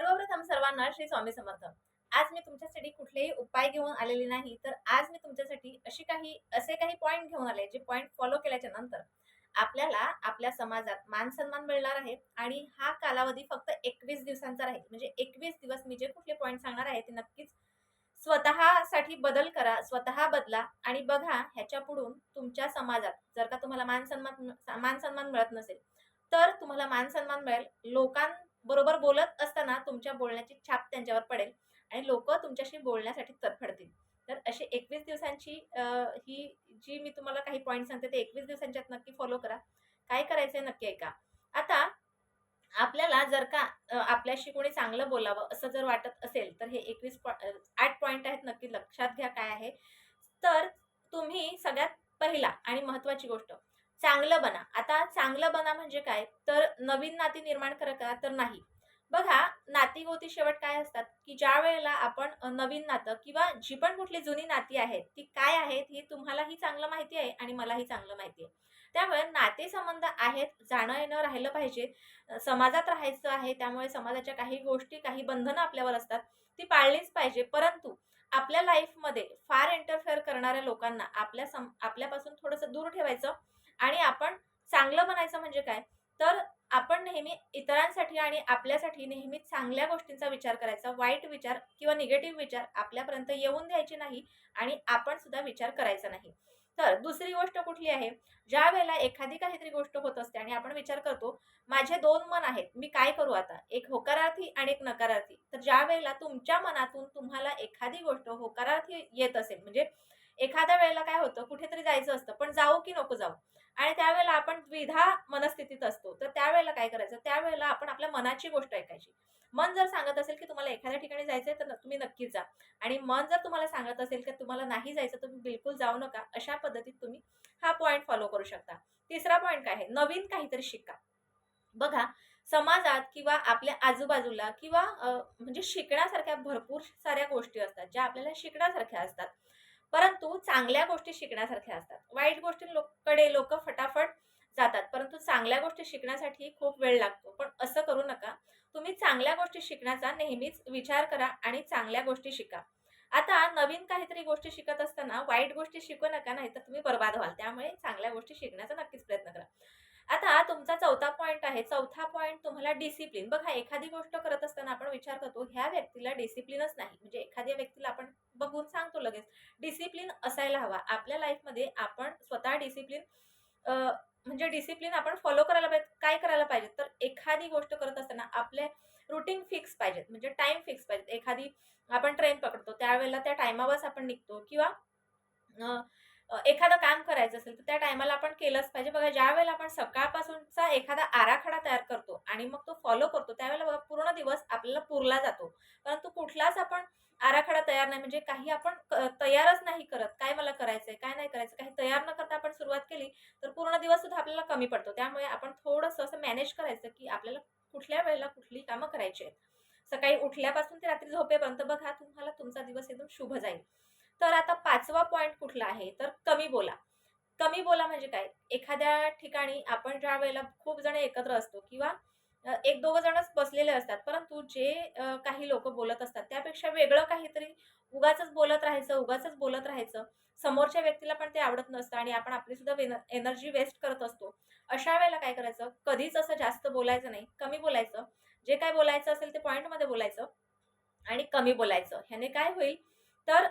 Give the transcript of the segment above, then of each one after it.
सर्वप्रथम सर्वांना श्री स्वामी समर्थ. आज मी तुमच्यासाठी कुठलेही उपाय घेऊन आलेले नाही तर आज मी तुमच्यासाठी अशी काही असे काही पॉईंट घेऊन आले जे पॉईंट फॉलो केल्याच्यानंतर आपल्याला आपल्या समाजात मान सन्मान मिळणार आहे आणि हा कालावधी फक्त एकवीस दिवसांचा राहील. म्हणजे एकवीस दिवस मी जे कुठले पॉईंट सांगणार आहे ते नक्कीच स्वतःसाठी बदल करा स्वतः बदला आणि बघा ह्याच्या पुढून तुमच्या समाजात जर का तुम्हाला मान सन्मान मान सन्मान मिळत नसेल तर तुम्हाला मान सन्मान मिळेल. लोकां बरोबर बोलत असताना तुमच्या बोलण्याची छाप त्यांच्यावर पडेल आणि लोक तुमच्याशी बोलण्यासाठी तडफडतील. तर अशी एकवीस दिवसांची ही जी मी तुम्हाला काही पॉईंट सांगते ते एकवीस दिवसांच्यात नक्की फॉलो करा. काय करायचं आहे नक्की ऐका. आता आपल्याला जर का आपल्याशी कोणी चांगलं बोलावं असं जर वाटत असेल तर हे एकवीस पॉ आठ पॉईंट आहेत नक्की लक्षात घ्या काय आहे. तर तुम्ही सगळ्यात पहिला आणि महत्त्वाची गोष्ट चांगलं बना. आता चांगलं बना म्हणजे काय? तर नवीन नाती निर्माण करा का? तर नाही. बघा नाती गोती शेवट काय असतात? की ज्या वेळेला आपण नवीन नातं किंवा जी पण कुठली जुनी नाती आहेत ती काय आहेत ही तुम्हालाही चांगलं माहिती आहे आणि मलाही चांगलं माहिती आहे. त्यामुळे नातेसंबंध आहेत जाणं येणं राहिलं पाहिजे. समाजात राहायचं आहे त्यामुळे समाजाच्या काही गोष्टी काही बंधनं आपल्यावर असतात ती पाळलीच पाहिजे. परंतु आपल्या लाईफमध्ये फार इंटरफेअर करणाऱ्या लोकांना आपल्या सम आपल्यापासून थोडंसं दूर ठेवायचं आणि आपण चांगलं बनायचं म्हणजे काय? तर आपण नेहमी इतरांसाठी आणि आपल्यासाठी नेहमी चांगल्या गोष्टींचा विचार करायचा. वाईट विचार किंवा निगेटिव्ह विचार आपल्यापर्यंत येऊन द्यायचे नाही आणि आपण सुद्धा विचार करायचा नाही. तर दुसरी गोष्ट कुठली आहे? ज्या वेळेला एखादी काहीतरी गोष्ट होत असते आणि आपण विचार करतो माझे दोन मन आहेत मी काय करू आता? एक होकारार्थी आणि एक नकारार्थी. तर ज्या वेळेला तुमच्या मनातून तुम्हाला एखादी गोष्ट होकारार्थी येत असेल म्हणजे एखाद्या वेळेला काय होतं? कुठेतरी जायचं असतं पण जाऊ की नको जाऊ? आणि त्यावेळेला आपण द्विधा मनस्थितीत असतो. तर त्यावेळेला काय करायचं? त्यावेळेला आपण आपल्या मनाची गोष्ट ऐकायची. मन जर सांगत असेल की तुम्हाला एखाद्या ठिकाणी जायचंय तर तुम्ही नक्कीच जा. आणि मन जर तुम्हाला सांगत असेल की तुम्हाला नाही जायचं तर तुम्ही बिलकुल जाऊ नका. अशा पद्धतीत तुम्ही हा पॉईंट फॉलो करू शकता. तिसरा पॉईंट काय आहे? नवीन काहीतरी शिका. बघा समाजात किंवा आपल्या आजूबाजूला किंवा म्हणजे शिकण्यासारख्या भरपूर साऱ्या गोष्टी असतात ज्या आपल्याला शिकण्यासारख्या असतात. परंतु चांगल्या गोष्टी शिकण्यासारख्या असतात. वाईट गोष्टींकडे लोक फटाफट जातात. परंतु चांगल्या गोष्टी शिकण्यासाठी खूप वेळ लागतो. पण असं करू नका. तुम्ही चांगल्या गोष्टी शिकण्याचा नेहमीच विचार करा आणि चांगल्या गोष्टी शिका. आता नवीन काहीतरी गोष्टी शिकत असताना वाईट गोष्टी शिकू नका नाही तर तुम्ही बर्बाद व्हाल. त्यामुळे चांगल्या गोष्टी शिकण्याचा नक्कीच प्रयत्न करा. आता तुमचा चौथा पॉईंट आहे. चौथा पॉईंट तुम्हाला डिसिप्लिन बघा एखादी गोष्ट करत असताना आपण विचार करतो ह्या व्यक्तीला डिसिप्लिनच नाही. म्हणजे एखाद्या व्यक्तीला आपण बघून सांगतो लगेच डिसिप्लिन असायला हवा. आपल्या लाईफमध्ये आपण स्वतः डिसिप्लिन म्हणजे डिसिप्लिन आपण फॉलो करायला पाहिजे काय करायला पाहिजे? तर एखादी गोष्ट करत असताना आपले रुटीन फिक्स पाहिजेत. म्हणजे टाइम फिक्स पाहिजेत. एखादी आपण ट्रेन पकडतो त्यावेळेला त्या टायमावरच आपण निघतो किंवा एखादं काम करायचं असेल तर त्या टायमाला आपण केलंच पाहिजे. बघा ज्या वेळेला आपण सकाळपासूनचा एखादा आराखडा तयार करतो आणि मग तो फॉलो करतो त्यावेळेला बघा पूर्ण दिवस आपल्याला पुरला जातो. परंतु कुठलाच आपण आराखडा तयार नाही म्हणजे काही आपण क- तयारच नाही करत. काय मला करायचंय काय नाही करायचं काही तयार न करता आपण सुरुवात केली तर पूर्ण दिवस सुद्धा आपल्याला कमी पडतो. त्यामुळे आपण थोडंसं असं मॅनेज करायचं की आपल्याला कुठल्या वेळेला कुठली कामं करायची आहेत. सकाळी उठल्यापासून ते रात्री झोपेपर्यंत बघा तुम्हाला तुमचा दिवस एकदम शुभ जाईल. तर आता पाचवा पॉईंट कुठला आहे? तर कमी बोला. कमी बोला म्हणजे काय? एखाद्या ठिकाणी आपण ज्या वेळेला खूप जण एकत्र असतो किंवा एक दोघं जणच बसलेले असतात परंतु जे काही लोक बोलत असतात त्यापेक्षा वेगळं काहीतरी उगाच बोलत राहायचं उगाच बोलत राहायचं समोरच्या व्यक्तीला पण ते आवडत नसतं आणि आपण आपली सुद्धा एनर्जी वेस्ट करत असतो. अशा वेळेला काय करायचं? कधीच असं जास्त बोलायचं नाही. कमी बोलायचं. जे काय बोलायचं असेल ते पॉईंटमध्ये बोलायचं आणि कमी बोलायचं. ह्याने काय होईल? तर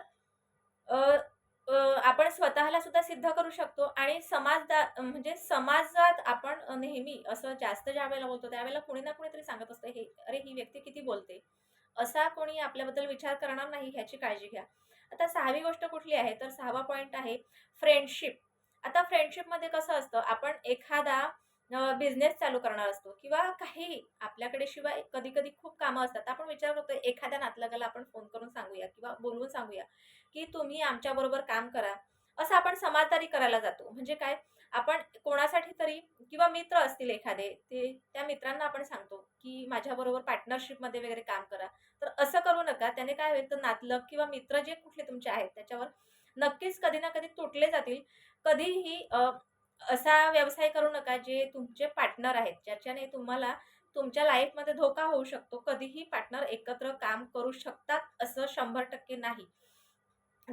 स्वतःला सुद्धा सिद्ध करू शकतो. आणि समाजदा म्हणजे समाजात आपण नेहमी असं जास्त ज्या वेळेला बोलतो त्यावेळेला कुणी ना कुणीतरी सांगत असतं हे अरे ही व्यक्ती किती बोलते. असा कोणी आपल्याबद्दल विचार करणार नाही ह्याची काळजी घ्या. आता सहावी गोष्ट कुठली आहे? तर सहावा पॉईंट आहे फ्रेंडशिप आता फ्रेंडशिपमध्ये कसं असतं? आपण एखादा बिझनेस चालू करणार असतो किंवा काही आपल्याकडे शिवाय कधी कधी खूप कामं असतात. आपण विचार करतो एखाद्या नातलगाला आपण फोन करून सांगूया किंवा बोलवून सांगूया की तुम्ही आमच्याबरोबर काम करा. असं आपण समाजदारी करायला जातो. म्हणजे काय? आपण कोणासाठी तरी किंवा मित्र असतील एखादे ते त्या मित्रांना आपण सांगतो की माझ्याबरोबर पार्टनरशिपमध्ये वगैरे काम करा. तर असं करू नका. त्याने काय होईल? तर नातलग किंवा मित्र जे कुठले तुमचे आहेत त्याच्यावर नक्कीच कधी ना कधी तुटले जातील. कधीही असा व्यवसाय करू नका जे तुमचे पार्टनर आहेत ज्याच्याने तुम्हाला तुमच्या लाईफमध्ये धोका होऊ शकतो. कधीही पार्टनर एकत्र काम करू शकतात असं शंभर टक्के नाही.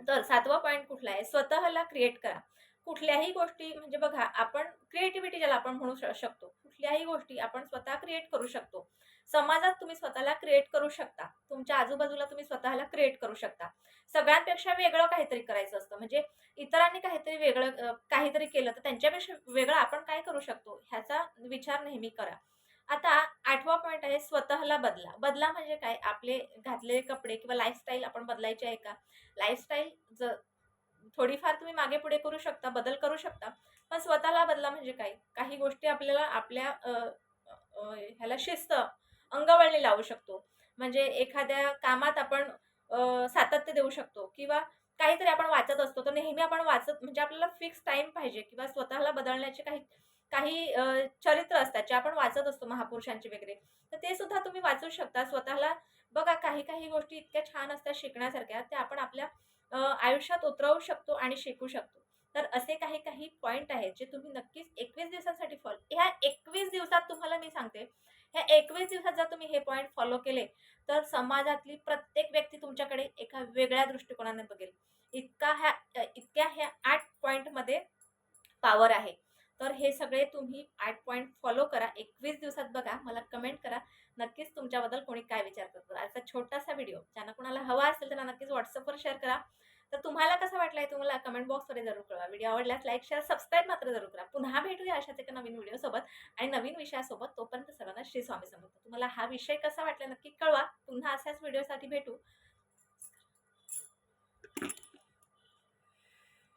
तर सातवा पॉईंट कुठला आहे? स्वतःला क्रिएट करा. कुठल्याही गोष्टी म्हणजे बघा आपण क्रिएटिव्हिटी ज्याला आपण म्हणू शकतो. कुठल्याही गोष्टी आपण स्वतः क्रिएट करू शकतो. समाजात तुम्ही स्वतःला क्रिएट करू शकता. तुमच्या आजूबाजूला तुम्ही स्वतःला क्रिएट करू शकता. सगळ्यांपेक्षा वेगळं काहीतरी करायचं असतं. म्हणजे इतरांनी काहीतरी वेगळं काहीतरी केलं तर त्यांच्यापेक्षा वेगळं आपण काय करू शकतो? ह्याचा विचार नेहमी करा. आता आठवा पॉईंट आहे स्वतःला बदला. बदला म्हणजे काय? आपले घातलेले कपडे किंवा लाईफस्टाईल आपण बदलायची आहे का? लाईफस्टाईल ज थोडीफार तुम्ही मागे पुढे करू शकता बदल करू शकता. पण स्वतःला बदला म्हणजे काय? काही गोष्टी आपल्याला आपल्या ह्याला शिस्त अंगवळणी लावू शकतो. म्हणजे एखाद्या कामात आपण सातत्य देऊ शकतो किंवा काहीतरी आपण वाचत असतो. तर नेहमी आपण वाचत म्हणजे आपल्याला फिक्स टाईम पाहिजे किंवा स्वतःला बदलण्याचे काही काही चरित्र असतात जे आपण वाचत असतो महापुरुषांचे वगैरे तर ते सुद्धा तुम्ही वाचू शकता. स्वतःला बघा काही काही गोष्टी इतक्या छान असतात शिकण्यासारख्या त्या आपण आपल्या आयुष्यात उतरवू शकतो आणि शिकू शकतो. तर असे काही काही पॉईंट आहेत जे तुम्ही नक्कीच एकवीस दिवसांसाठी फॉलो ह्या एकवीस दिवसात तुम्हाला मी सांगते ह्या एकवीस दिवसात जर तुम्ही हे पॉईंट फॉलो केले तर समाजातली प्रत्येक व्यक्ती तुमच्याकडे एका वेगळ्या दृष्टिकोनाने बघेल. इतका ह्या इतक्या ह्या आठ पॉईंटमध्ये पॉवर आहे. तर हे सगळे तुम्ही आठ पॉईंट फॉलो करा. एकवीस दिवसात बघा मला कमेंट करा. नक्कीच तुमच्याबद्दल कोणी काय विचार करतो असा छोटासा व्हिडिओ ज्यांना कोणाला हवा असेल त्यांना नक्कीच व्हॉट्सअपवर शेअर करा. तर तुम्हाला कसं आहे तुम्हाला कमेंट बॉक्समध्ये जरूर कळवा. व्हिडिओ आवडल्यास लाईक शेअर सबस्क्राईब मात्र जरूर करा. पुन्हा भेटूया अशाच एका नवीन व्हिडिओसोबत आणि नवीन विषयासोबत. तोपर्यंत सर्वांना श्री स्वामी समजतो तुम्हाला हा विषय कसा वाटला नक्की कळवा. पुन्हा अशाच व्हिडिओसाठी भेटू.